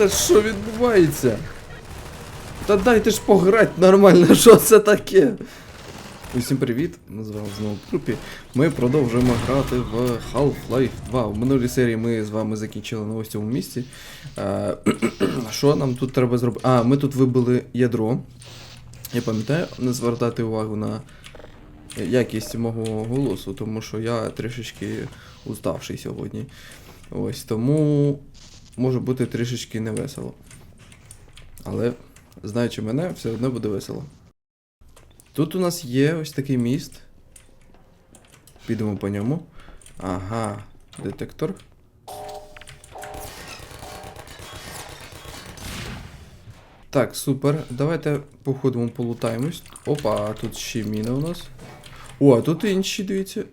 Та що відбувається? Та дайте ж пограти нормально, що це таке? Усім привіт! Ми з вами знову Крупі. Ми продовжуємо грати в Half-Life 2. В минулій серії ми з вами закінчили на ось цьому місці. Е, Що нам тут треба зробити? А, ми тут вибили ядро. Я пам'ятаю, не звертати увагу на якість мого голосу, тому що я трішечки уставший сьогодні. Ось тому може бути трішечки невесело. Але, знаючи мене, все одно буде весело. Тут у нас є ось такий міст. Підемо по ньому. Ага, детектор. Так, супер. Давайте походимо полутаємось. Опа, а тут ще міна у нас. О, а тут інші, дивіться.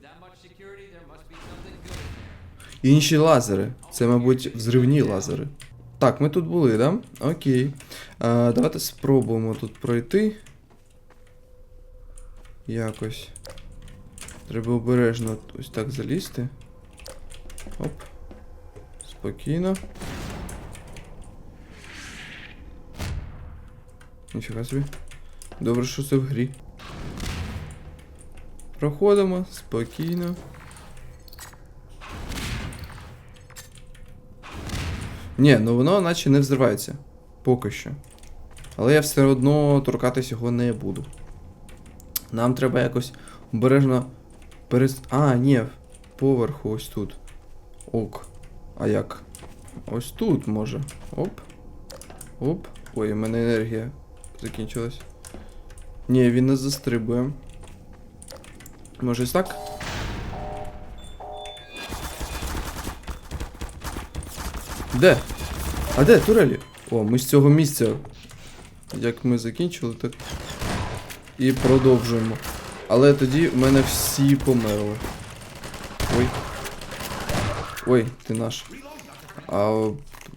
Інші лазери. Це, мабуть, взривні лазери. Так, ми тут були, да? Окей. А, давайте спробуємо тут пройти. Якось. Треба обережно ось так залізти. Оп. Спокійно. Ніфіга собі. Добре, що це в грі. Проходимо спокійно. Ні, ну воно наче не взривається. Поки що. Але я все одно торкатись його не буду. Нам треба якось обережно перес... А, ні, поверху ось тут. Ок. А як? Ось тут може. Оп. Оп. Ой, у мене енергія закінчилась. Ні, він не застрибує. Може ось так? Де? А де турелі? О, ми з цього місця. Як ми закінчили, так. І продовжуємо. Але тоді в мене всі померли. Ой. Ой, ти наш. А,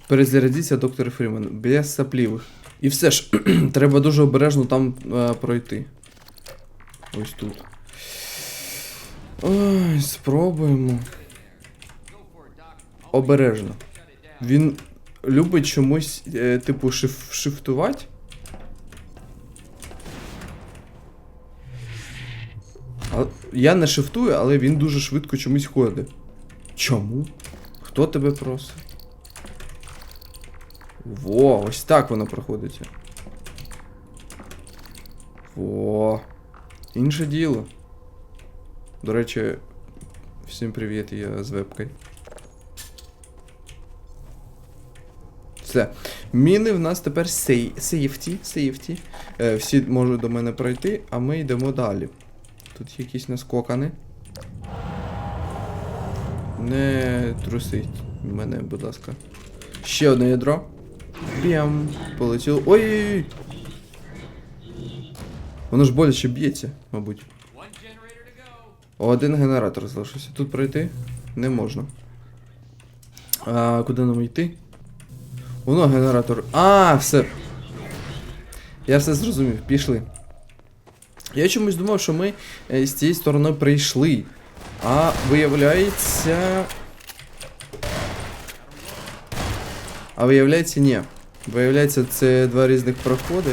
перезарядіться, доктор Фрімен. Без саплівих. І все ж, треба дуже обережно там е, пройти. Ось тут. Ой, спробуємо. Обережно. Він любить чомусь, е, типу, шиф шифтувати. А, я не шифтую, але він дуже швидко чомусь ходить. Чому? Хто тебе просить? Во, ось так воно проходить. Во. Інше діло. До речі, всім привіт, я з вебкою. Все. Міни в нас тепер сей... сейфті. сейфті. Е, всі можуть до мене пройти, а ми йдемо далі. Тут якісь наскокани. Не трусить мене, будь ласка. Ще одне ядро. Бєм. Полетіло. Ой-ой-ой! Воно ж боляче б'ється, мабуть. Один генератор залишився. Тут пройти не можна. А куди нам йти? Воно генератор. А, все. Я все зрозумів, пішли. Я чомусь думав, що ми е, з цієї сторони прийшли. А виявляється. А виявляється, ні. Виявляється, це два різних проходи.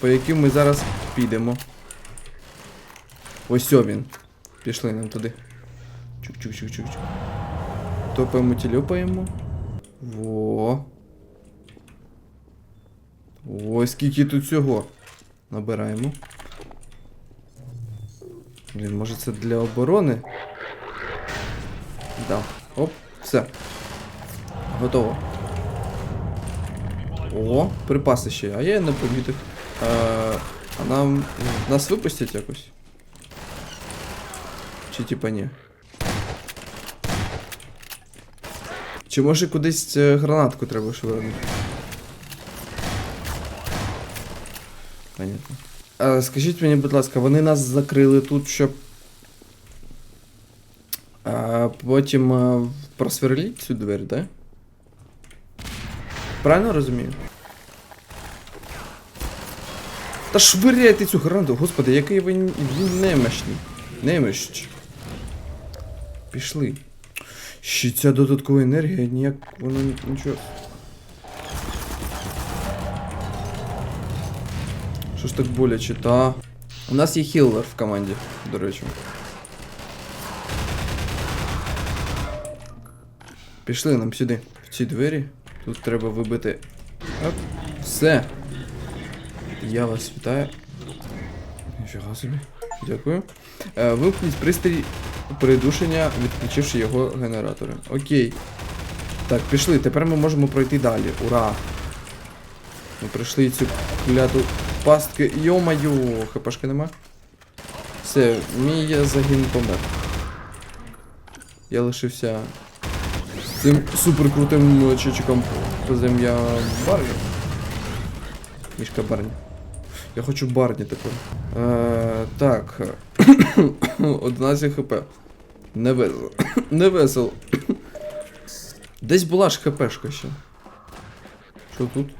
По яким ми зараз підемо. Ось він. Пішли нам туди. Чук-чук-чук-чук. Топаємо, тілюпаємо. Во. Ой, скільки тут всього. Набираємо. Блін, може це для оборони? Да. Оп, все. Готово. О, припаси ще. А я не помітив. Е, а нам. Нас випустять якось? Чи типа ні? Чи може кудись е, гранатку треба швирнути? Понятно. А, скажіть мені, будь ласка, вони нас закрили тут, щоб. А, потім а, просверліть цю двері, да? Правильно розумію? Та швиряйте цю гранату, господи, який він, він немощний. Немощ. Пішли. Ще ця додаткова енергія, ніяк воно нічого. Що ж так боляче, та. У нас є хіллер в команді, до речі. Пішли нам сюди, в ці двері. Тут треба вибити. Оп. Все. Я вас вітаю. Ніфіга собі. Дякую. Е, вимкніть пристрій придушення, відключивши його генератори. Окей. Так, пішли. Тепер ми можемо пройти далі. Ура! Ми пройшли цю кляту пастки. Йо-майо, хпшки нема. Все, мій загін помер. Я лишився з цим суперкрутим чичиком з ім'я Барні. Мішка Барні. Я хочу Барні тепер. Е, так. 11 хп. Не весело. Не весело. Десь була ж хпшка ще. Що тут?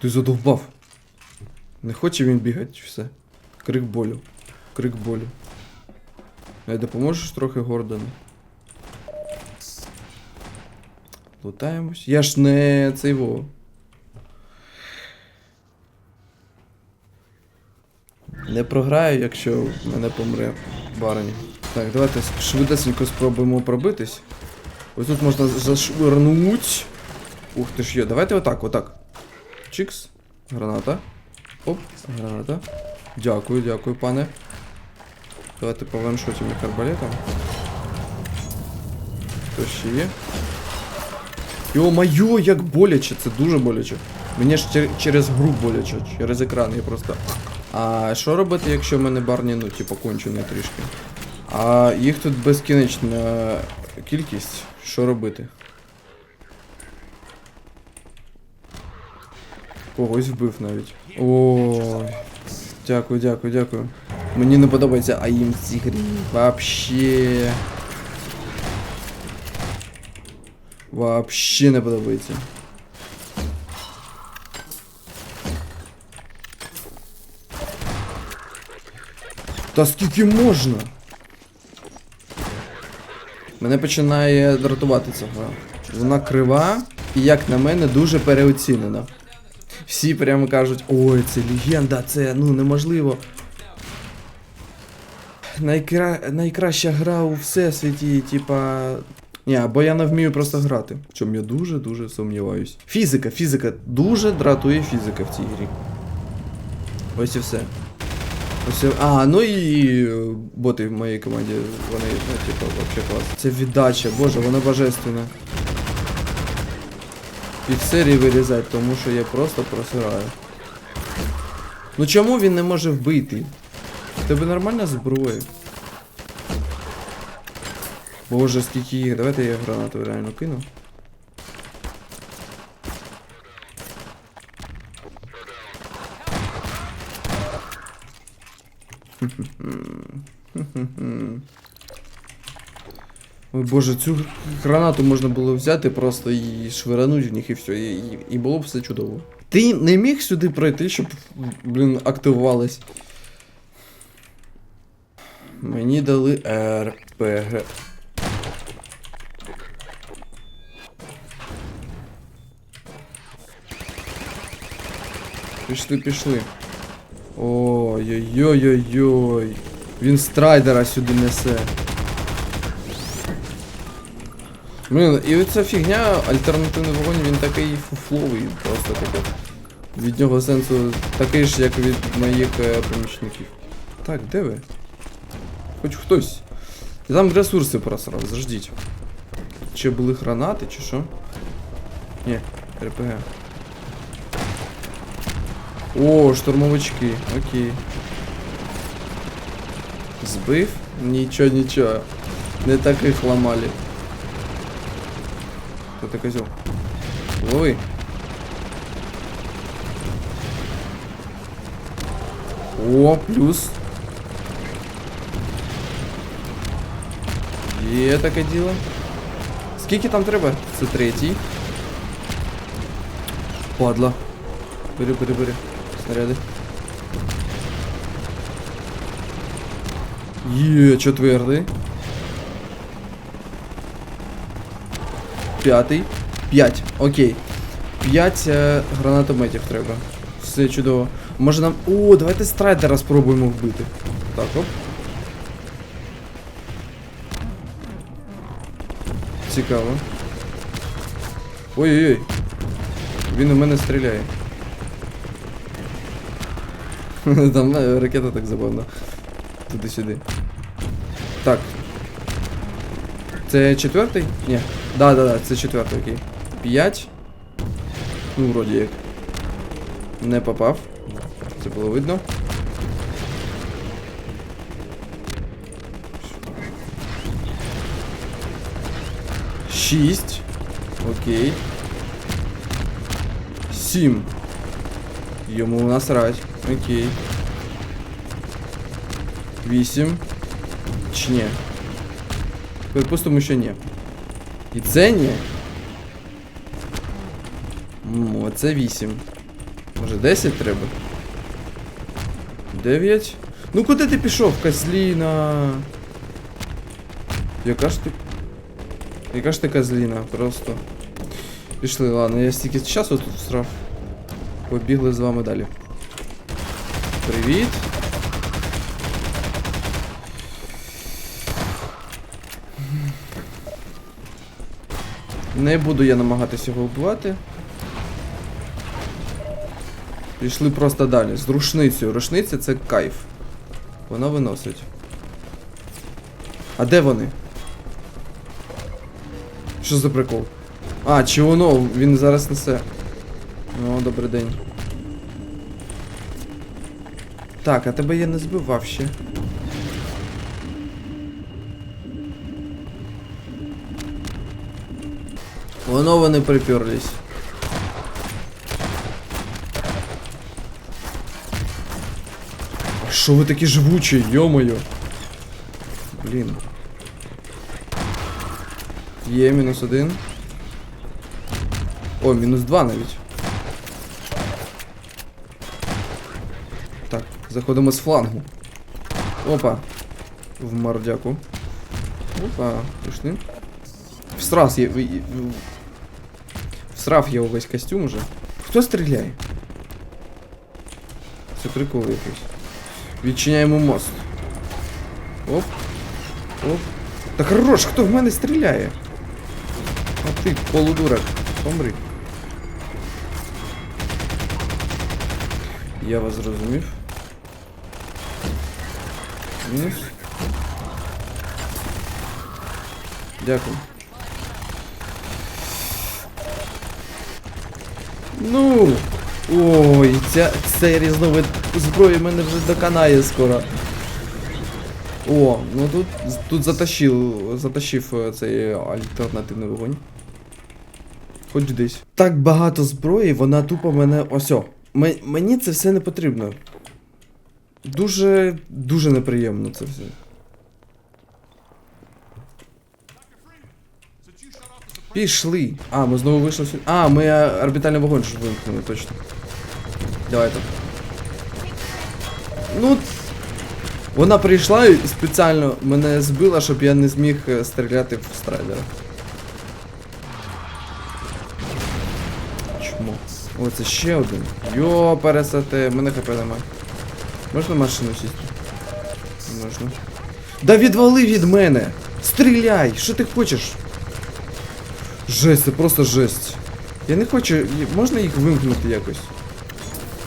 Ти задовбав. Не хоче він бігати, все. Крик болю. Крик болю. Е, допоможеш трохи Гордону? Лутаємось. Я ж не цей во. Не програю, якщо в мене помре барані. Так, давайте швидесенько спробуємо пробитись. Ось тут можна зашвирнуть. Ух ти ж є. Давайте отак, отак. Чікс. Граната. Оп, граната. Дякую, дякую, пане. Давайте пованшотимо їх арбалетом. Хто ще є? Йо-майо, як боляче, це дуже боляче. Мені ж чер- через гру боляче, через екран я просто. А що робити, якщо в мене барні, ну, типу, кончені трішки? А їх тут безкінечна кількість. Що робити? Когось вбив навіть. Ой. Дякую, дякую, дякую. Мені не подобається АІМ в цій грі. Вообще. Вообще не подобається. Та скільки можна? Мене починає дратувати ця гра. Вона крива і, як на мене, дуже переоцінена. Всі прямо кажуть, ой, це легенда, це ну неможливо. Найкра... Найкраща гра у всесвіті, типа. Ні, бо я не вмію просто грати. В чому я дуже-дуже сумніваюсь. Фізика, фізика. Дуже дратує фізика в цій грі. Ось і все. Ось, а, ну і боти в моїй команді, вони, ну, типа, вообще клас. Це віддача, боже, вона божественна. Під серії вирізати, тому що я просто просираю. Ну чому він не може вбити? В тебе нормальна зброя? Боже, скільки їх. Давайте я гранату реально кину. Ой боже, цю гранату можна було взяти просто і швирануть в них і все, і, і, було б все чудово. Ти не міг сюди пройти, щоб, блін, активувалась. Мені дали РПГ. Пішли, пішли. Ой-ой-ой-ой-ой. Він страйдера сюди несе. Блин, і оця фігня, альтернативний вогонь, він такий фуфловий, просто таке. Від нього сенсу такий ж, як від моїх е, помічників. Так, де ви? Хоч хтось. Я там ресурси просрав, заждіть. Чи були гранати, чи що? Ні, РПГ. О, штурмовички, окей. Збив? Нічого, нічого. Не таких ламали. Хто ти козел? Лови. О, плюс. Є таке діло. Скільки там треба? Це третій. Падла. Бери, бери, бери. Снаряди. Є, четвертий. П'ятий. П'ять. Окей. П'ять е, гранатометів треба. Все чудово. Може нам. О, давайте страйдера спробуємо вбити. Так, оп. Цікаво. Ой-ой-ой. Він у мене стріляє. Там е, ракета так забавно. Туди-сюди. Так. Це четвертий? Ні. Да, да, да, це четвертий, окей. П'ять. Ну, вроді як. Не попав. Це було видно. Шість. Окей. Сім. Йому насрать. Окей. Вісім. Чи ні? Припустимо, що ні. І це ні. М, Оце 8. Може 10 треба? 9. Ну куди ти пішов, козліна? Яка ж ти. Яка ж ти козліна, просто. Пішли, ладно, я стільки часу тут всрав. Побігли з вами далі. Привіт. Не буду я намагатися його вбивати. Пішли просто далі. З рушницею. Рушниця це кайф. Вона виносить. А де вони? Що за прикол? А, чи воно, він зараз несе. Ну, добрий день. Так, а тебе я не збивав ще. Воно вони приперлись. А що ви такі живучі, йо-моє? Блін. Є мінус один. О, мінус два навіть. Так, заходимо з флангу. Опа. В мордяку. Опа, пішли. В- в- Всрав я увесь костюм уже. Хто стріляє? Це прикол якийсь. Відчиняємо мост. Оп. Оп. Та хорош, хто в мене стріляє? А ти, полудурок, помри. Я вас зрозумів. Мінус. Дякую. Ну. Ой, ця, цей різновид зброї мене вже доконає скоро. О, ну тут, тут затащив, затащив е, цей альтернативний вогонь. Хоч десь. Так багато зброї, вона тупо мене. Осьо. Мені це все не потрібно. Дуже, дуже неприємно це все. Пішли. А, ми знову вийшли сюди. А, ми е, орбітальний вогонь ж вимкнули, точно. Давай так. Ну. Вона прийшла і спеціально мене збила, щоб я не зміг е, стріляти в страйдера. Чому? О, це ще один. Йо, пересете, мене хп нема. Можна машину сісти? Можна. Да відвали від мене! Стріляй! Що ти хочеш? Жесть, це просто жесть. Я не хочу. Можна їх вимкнути якось?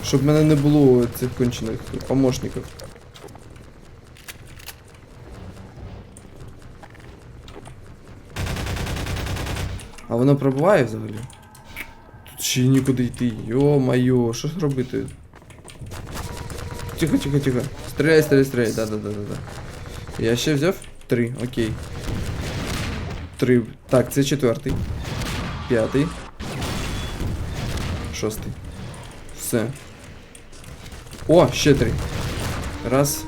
Щоб мене не було цих кончених помощників. А воно пробуває взагалі? Тут ще й нікуди йти. Йо-майо, що ж робити? Тихо, тихо, тихо. Стріляй, стріляй, стріляй. Да, да, да, да, да. Я ще взяв? Три, окей. Три. Так, це четвертий. П'ятий. Шостий. Все. О, ще три. Раз.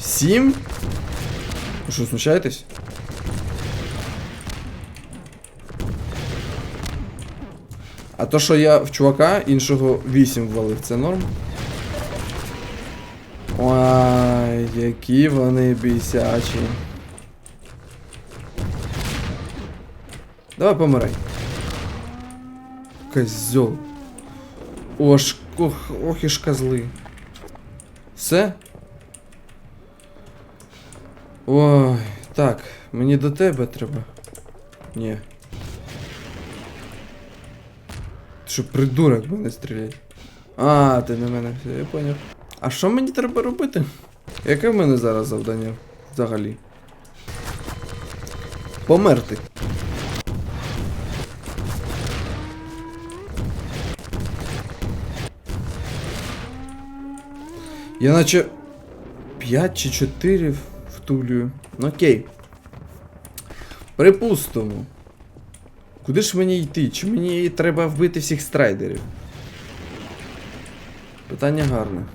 Сім? Ви що, знущаєтесь? А то, що я в чувака іншого 8 ввалив, це норм? Ой, які вони бісячі. Давай помирай. Козьол. Ош, ох, ох і ж козли. Все? Ой, так, мені до тебе треба. Ні. Що, придурок мене стріляє? А, ти на мене все, я поняв. А що мені треба робити? Яке в мене зараз завдання взагалі? Померти. Я наче 5 чи 4 втулюю. Ну окей. Припустимо. Куди ж мені йти? Чи мені треба вбити всіх страйдерів? Питання гарне.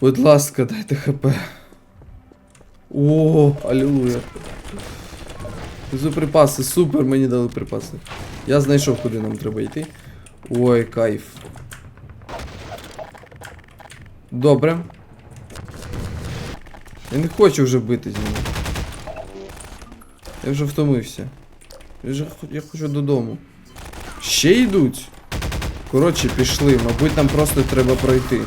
Будь ласка, дайте хп. О, алілуя. Припаси, супер, мені дали припаси. Я знайшов, куди нам треба йти. Ой, кайф. Добре. Я не хочу вже бити з ним. Я вже втомився. Я вже я хочу додому. Ще йдуть. Коротше, пішли, мабуть, нам просто треба пройти.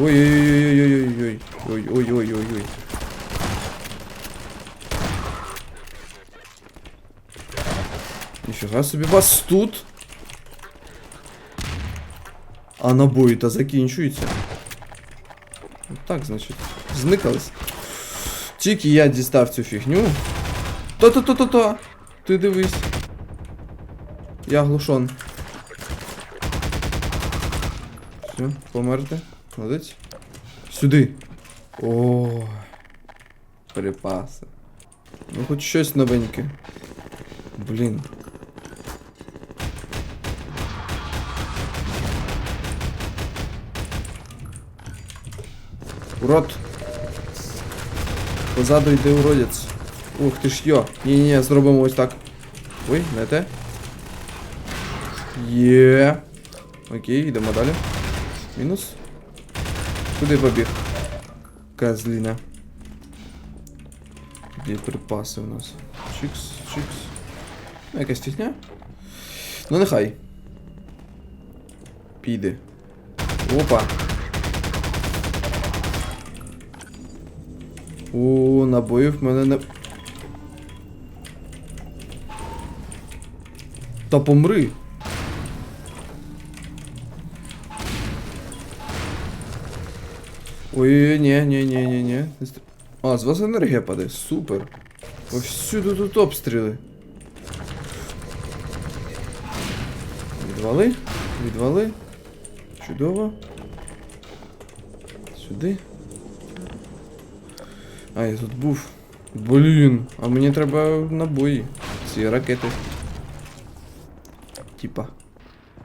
Ой-ой-ой-ой-ой-ой. Ой-ой-ой-ой-ой. Ніфіга собі вас тут. А набої та закінчуються. Ну, Так, значить. Зникались. Тільки я дістав цю фігню. То-то-то-то-то! Ти дивись. Я глушон. Все, померти. Молодець. Сюди. О. Припаси. Ну хоч щось новеньке. Блін. Урод. Позаду йде уродець. Ух ти ж йо. Ні-ні, зробимо ось так. Ой, не те. Є. Окей, йдемо далі. Мінус. Куди побіг? Козліна. Де припаси у нас? Чикс, чикс. Ну, якась фігня. Ну нехай. Піде. Опа. О, набоїв в мене не. Та помри. Ой, ні, ні, ні, ні, ні. А, з вас енергія падає. Супер. Повсюду тут обстріли. Відвали. Відвали. Чудово. Сюди. А, я тут був. Блін, а мені треба набої. Ці ракети. Типа.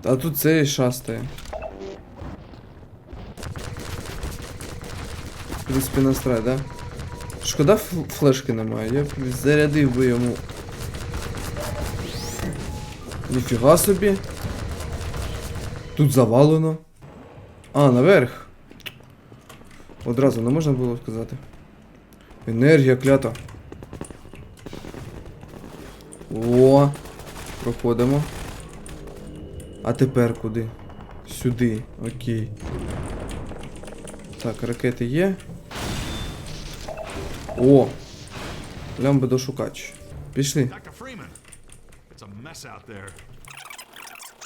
Та тут це шастає. В принципі, настрай, да? Шкода флешки немає, я зарядив би йому. Ніфіга собі. Тут завалено. А, наверх. Одразу не можна було сказати. Енергія клята. О, проходимо. А тепер куди? Сюди, окей. Так, ракети є. О! Пішли.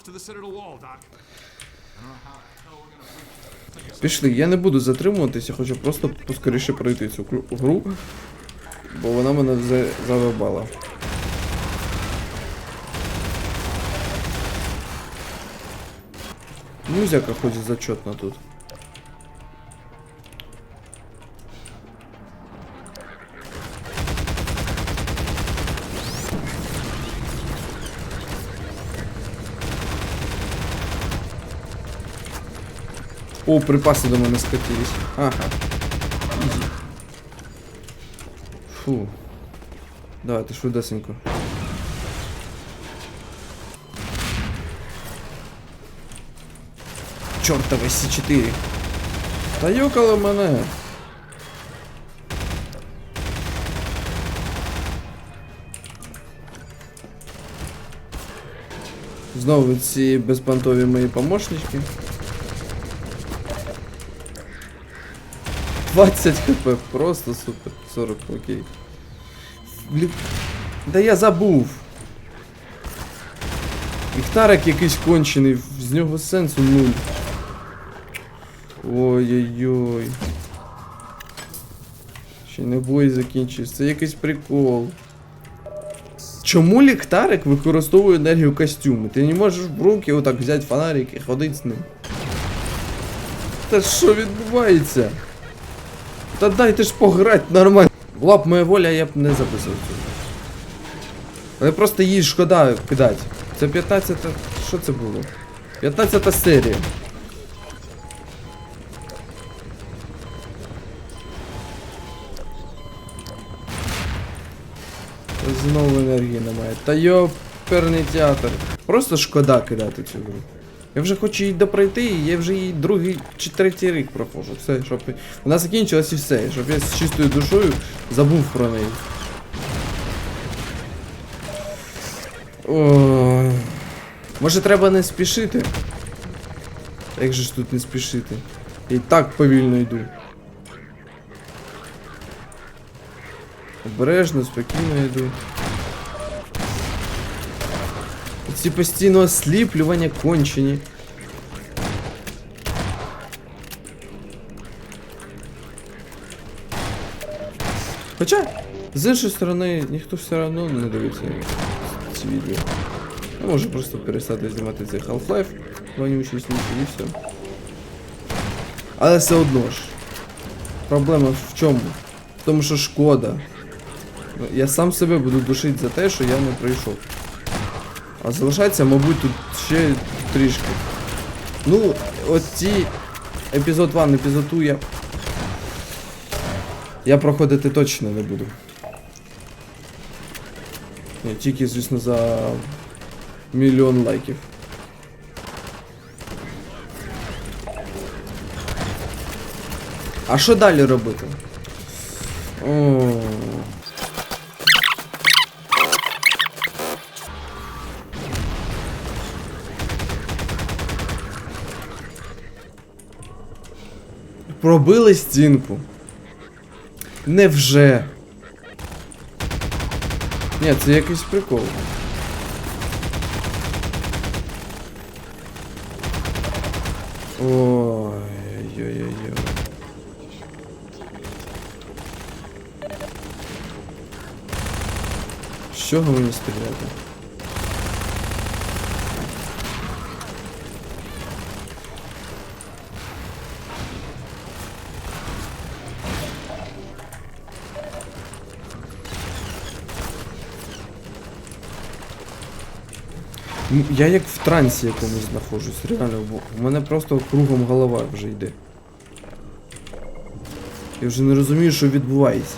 Citadel wall, Doc. Пішли, я не буду затримуватися, хочу просто поскоріше пройти цю гру, бо вона мене завибала. Музяка хоч зачетна тут. О, припаси до мене скатились. Ага. Фу. Давайте швидесенько. чортове С4. Та юкало мене. Знову ці безпонтові мої помощнички. 20 хп, просто супер. 40, окей. Блін. Да я забув. Іхтарик якийсь кончений, з нього сенсу нуль. Ой-ой-ой. Ще не бой закінчився. Це якийсь прикол. Чому ліхтарик використовує енергію костюму? Ти не можеш в руки отак взяти фонарик і ходити з ним. Та що відбувається? Та дайте ж пограти нормально. Була б моя воля, я б не записував цю. Але просто їй шкода кидати. Це 15. Що це було? 15 серія. Знову енергії немає. Та йоперний театр. Просто шкода кидати цю гру. Я вже хочу її допройти, і я вже її другий чи третій рік проходжу. Все, щоб вона закінчилась і все, щоб я з чистою душою забув про неї. Ой. Може треба не спішити? Як же ж тут не спішити? І так повільно йду. Обережно, спокійно йду. Ці постійно осліплювання кончені. Хоча, з іншої сторони, ніхто все одно не дивиться ці відео. Я можу просто перестати знімати цей Half-Life, вонючий слухай, і все. Але все одно ж. Проблема в чому? В тому, що шкода. Я сам себе буду душити за те, що я не пройшов. А залишається, мабуть, тут ще трішки. Ну, от ці епізод 1, епізод 2 я. Я проходити точно не буду. Ні, тільки, звісно, за мільйон лайків. А що далі робити? О. Пробили стінку. Невже? Ні, це якийсь прикол. Ой-ой-ой. З чого мені стріляти? Я як в трансі якомусь знаходжусь, реально, в мене просто кругом голова вже йде. Я вже не розумію, що відбувається.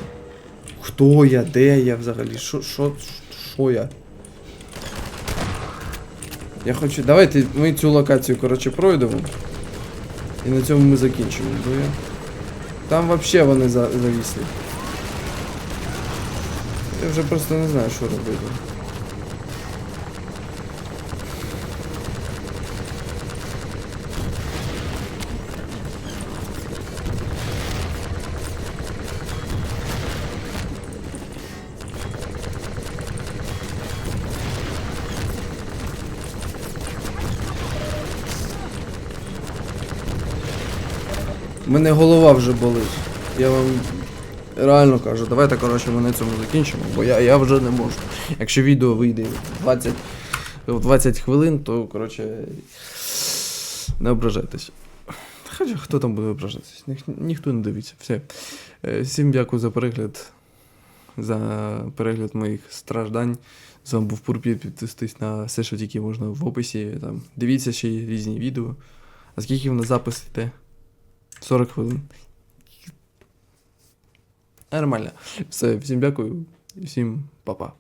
Хто я, де я взагалі? Що, що, що я? Я хочу. Давайте ми цю локацію, коротше, пройдемо. І на цьому ми закінчимо, бо я. Там вообще вони за завісли. Я вже просто не знаю, що робити. Мене голова вже болить. Я вам реально кажу, давайте, коротше, ми на цьому закінчимо, бо я, я вже не можу. Якщо відео вийде в 20, 20 хвилин, то, коротше, не ображайтесь. Хоча хто там буде ображатись? Ніх, ніхто не дивиться. Все. Е, Всім дякую за перегляд. За перегляд моїх страждань. З вами був Пурпіт, підписуйтесь на все, що тільки можна в описі. Там. Дивіться ще різні відео. А скільки в нас запис йде? 40 хвилин. Нормально. Все, всім дякую, всім па-па.